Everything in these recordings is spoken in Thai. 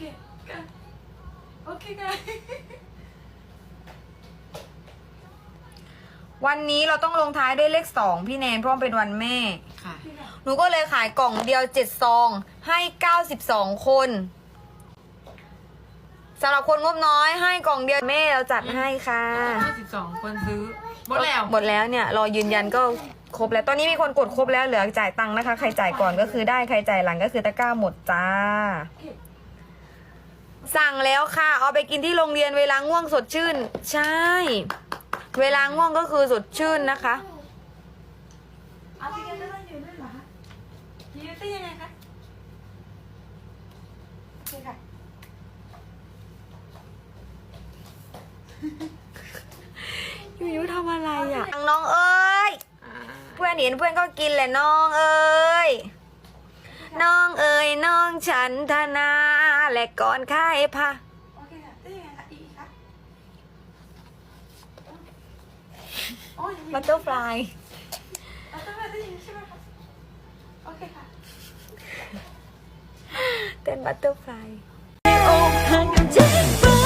เคค่ะโอเคค่ะวันนี้เราต้องลงท้ายด้วยเลขสองพี่แนนเพราะมันเป็นวันแม่ ค่ะ หนูก็เลยขายกล่องเดียวเจ็ดซอง ให้เก้าสิบสองคนสำหรับคนงบน้อยให้กล่องเดียวแม่เราจัดให้ค่ะ 52 คนซื้อ หมดแล้ว หมดแล้วเนี่ยรอยืนยันก็ครบแล้ว ตอนนี้มีคนกดครบแล้วเหลือจ่ายตังค์นะคะ ใครจ่ายก่อนก็คือได้ ใครจ่ายหลังก็คือตะกร้าหมดจ้า สั่งแล้วค่ะ เอาไปกินที่โรงเรียนเวลาง่วงสดชื่น ใช่ เวลาง่วงก็คือสดชื่นนะคะเอาพี่แกไม่ต้องอยู่ด้วยเหรอคะยืนได้ยังไงคะโอเคค่ะยูยูทำอะไรอะน้องเอ้ยเพื่อนเห็นเพื่อนก็กินแหละน้องเอ้ย น้องเอ้ยน้องฉันธนา และก่อนค่ายพะโอเคค่ะได้ยังไงคะอีกคะโอ้ยบัตเตอร์ฟลายเอาต้องมาได้ยังไงใช่ไหมคะโอเคค่ะเต้นบัตเตอร์ฟลายอกหักกันจริงไปอ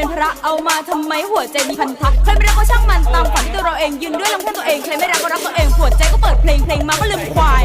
เป็นพระเอามาทำไมหัวใจมีพันธะใครไม่รักก็ช่างมันตามฝันที่ตัวเราเองยืนด้วยลำแค่ตัวเองใครไม่รักก็รักตัวเองหัวใจก็เปิดเพลงเพลงมาก็ลืมควาย